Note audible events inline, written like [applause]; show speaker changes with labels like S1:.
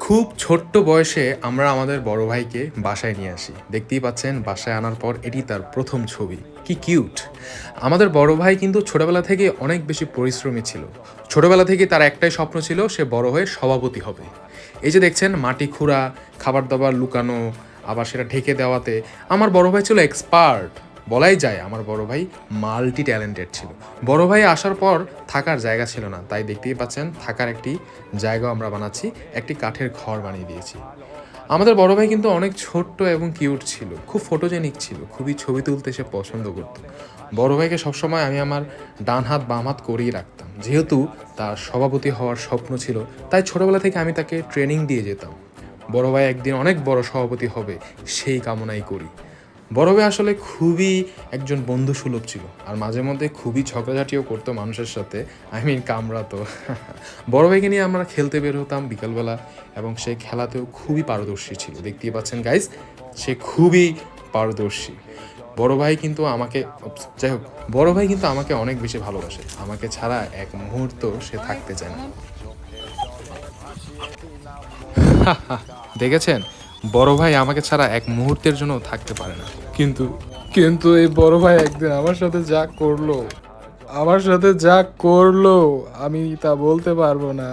S1: খুব ছোট্ট বয়সে আমরা আমাদের বড় ভাইকে বাসায় নিয়ে আসি। দেখতেই পাচ্ছেন, বাসায় আনার পর এটি তার প্রথম ছবি। কি কিউট! আমাদের বড় ভাই কিন্তু ছোটবেলা থেকে অনেক বেশি পরিশ্রমী ছিল। ছোটবেলা থেকে তার একটাই স্বপ্ন ছিল, সে বড় হয়ে সভাপতি হবে। এই যে দেখছেন, মাটি খুঁড়া, খাবার দাবার লুকানো, আবার সেটা ঢেকে দেওয়াতে। আমার বড় ভাই ছিল এক্সপার্ট বলাই যায় আমার বড় ভাই মাল্টি ট্যালেন্টেড ছিল। বড় ভাই আসার পর থাকার জায়গা ছিল না, তাই দেখতেই পাচ্ছেন থাকার একটি জায়গা আমরা বানাচ্ছি, একটি কাঠের ঘর বানিয়ে দিয়েছি। আমাদের বড় ভাই কিন্তু অনেক ছোট্ট এবং কিউট ছিল, খুব ফটোজেনিক ছিল, খুবই ছবি তুলতে সে পছন্দ করত। বড় ভাইকে সবসময় আমি আমার ডান হাত, বাম হাত করেই রাখতাম, যেহেতু তার সভাপতি হওয়ার স্বপ্ন ছিল, তাই ছোটবেলা থেকে আমি তাকে ট্রেনিং দিয়ে যেতাম। বড় ভাই একদিন অনেক বড় সভাপতি হবে, সেই কামনাই করি। বড় ভাই আসলে খুবই একজন বন্ধু সুলভ ছিল। আর মাঝে মধ্যে খুবই ঝগড়াঝাটিও করতো মানুষের সাথে। I mean কামড়াতো। [laughs] বড় ভাইকে নিয়ে আমরা খেলতে বের হতাম বিকালবেলা এবং সে খেলাতেও খুবই পারদর্শী ছিল। দেখতেই পাচ্ছেন গাইজ সে খুবই পারদর্শী। বড় ভাই কিন্তু আমাকে যাই হোক বড় ভাই কিন্তু আমাকে অনেক বেশি ভালোবাসে। আমাকে ছাড়া এক মুহূর্ত সে থাকতে চায় না। [laughs] দেখেছেন? বড় ভাই আমাকে ছাড়া এক মুহূর্তের জন্য থাকতে পারে না। কিন্তু কিন্তু এই বড় ভাই একদিন আমার সাথে যা করল, আমার সাথে যা করল, আমি তা বলতে পারব না।